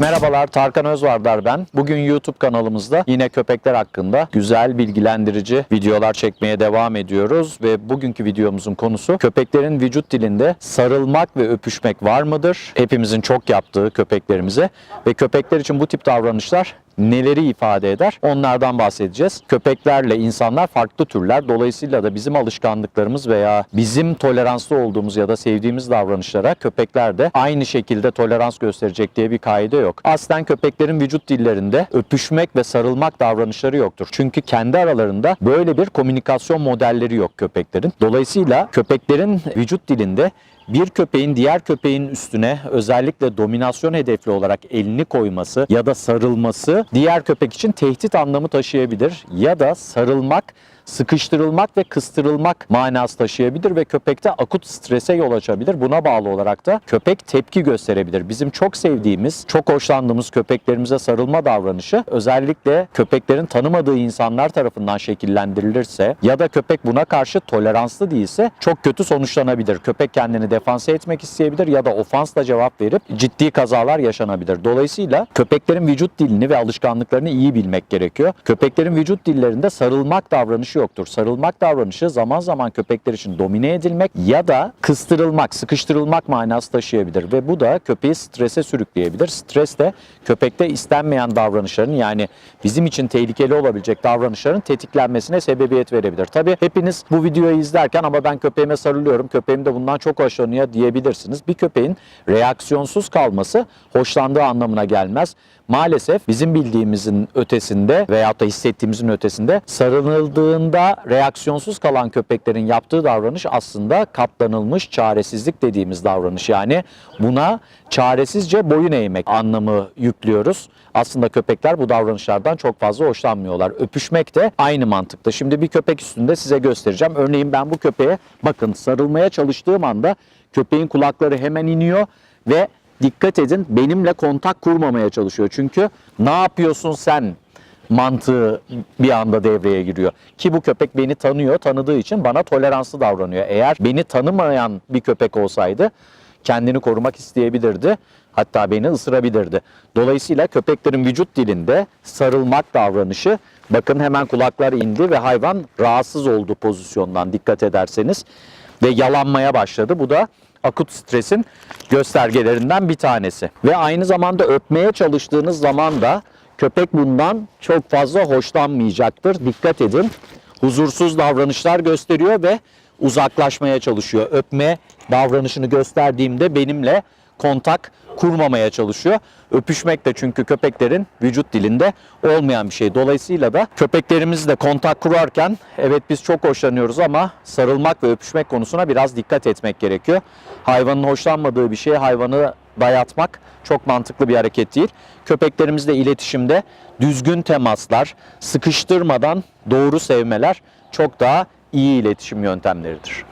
Merhabalar Tarkan Özvardar ben. Bugün YouTube kanalımızda yine köpekler hakkında güzel bilgilendirici videolar çekmeye devam ediyoruz ve bugünkü videomuzun konusu köpeklerin vücut dilinde sarılmak ve öpüşmek var mıdır? Hepimizin çok yaptığı köpeklerimize ve köpekler için bu tip davranışlar neleri ifade eder? Onlardan bahsedeceğiz. Köpeklerle insanlar farklı türler. Dolayısıyla da bizim alışkanlıklarımız veya bizim toleranslı olduğumuz ya da sevdiğimiz davranışlara köpekler de aynı şekilde tolerans gösterecek diye bir kaide yok. Aslen köpeklerin vücut dillerinde öpüşmek ve sarılmak davranışları yoktur. Çünkü kendi aralarında böyle bir komünikasyon modelleri yok köpeklerin. Dolayısıyla köpeklerin vücut dilinde bir köpeğin diğer köpeğin üstüne özellikle dominasyon hedefli olarak elini koyması ya da sarılması diğer köpek için tehdit anlamı taşıyabilir. Ya da sarılmak sıkıştırılmak ve kıstırılmak manası taşıyabilir ve köpekte akut strese yol açabilir. Buna bağlı olarak da köpek tepki gösterebilir. Bizim çok sevdiğimiz, çok hoşlandığımız köpeklerimize sarılma davranışı özellikle köpeklerin tanımadığı insanlar tarafından şekillendirilirse ya da köpek buna karşı toleranslı değilse çok kötü sonuçlanabilir. Köpek kendini defanse etmek isteyebilir ya da ofansla cevap verip ciddi kazalar yaşanabilir. Dolayısıyla köpeklerin vücut dilini ve alışkanlıklarını iyi bilmek gerekiyor. Köpeklerin vücut dillerinde sarılmak davranışı yoktur. Sarılmak davranışı zaman zaman köpekler için domine edilmek ya da kıstırılmak, sıkıştırılmak manası taşıyabilir ve bu da köpeği strese sürükleyebilir. Stres de köpekte istenmeyen davranışların yani bizim için tehlikeli olabilecek davranışların tetiklenmesine sebebiyet verebilir. Tabii hepiniz bu videoyu izlerken ama ben köpeğime sarılıyorum, köpeğim de bundan çok hoşlanıyor diyebilirsiniz. Bir köpeğin reaksiyonsuz kalması hoşlandığı anlamına gelmez. Maalesef bizim bildiğimizin ötesinde veyahut da hissettiğimizin ötesinde sarılıldığında reaksiyonsuz kalan köpeklerin yaptığı davranış aslında katlanılmış çaresizlik dediğimiz davranış. Yani buna çaresizce boyun eğmek anlamı yüklüyoruz. Aslında köpekler bu davranışlardan çok fazla hoşlanmıyorlar. Öpüşmek de aynı mantıkta. Şimdi bir köpek üstünde size göstereceğim. Örneğin ben bu köpeğe bakın sarılmaya çalıştığım anda köpeğin kulakları hemen iniyor ve dikkat edin benimle kontak kurmamaya çalışıyor. Çünkü ne yapıyorsun sen mantığı bir anda devreye giriyor. Ki bu köpek beni tanıyor, tanıdığı için bana toleranslı davranıyor. Eğer beni tanımayan bir köpek olsaydı kendini korumak isteyebilirdi. Hatta beni ısırabilirdi. Dolayısıyla köpeklerin vücut dilinde sarılmak davranışı bakın hemen kulaklar indi ve hayvan rahatsız oldu pozisyondan dikkat ederseniz ve yalanmaya başladı. Bu da akut stresin göstergelerinden bir tanesi. Ve aynı zamanda öpmeye çalıştığınız zaman da köpek bundan çok fazla hoşlanmayacaktır. Dikkat edin. Huzursuz davranışlar gösteriyor ve uzaklaşmaya çalışıyor. Öpme davranışını gösterdiğimde benimle kontak kurmamaya çalışıyor. Öpüşmek de çünkü köpeklerin vücut dilinde olmayan bir şey. Dolayısıyla da köpeklerimizle kontak kurarken evet biz çok hoşlanıyoruz ama sarılmak ve öpüşmek konusuna biraz dikkat etmek gerekiyor. Hayvanın hoşlanmadığı bir şeye hayvanı dayatmak çok mantıklı bir hareket değil. Köpeklerimizle iletişimde düzgün temaslar, sıkıştırmadan doğru sevmeler çok daha iyi iletişim yöntemleridir.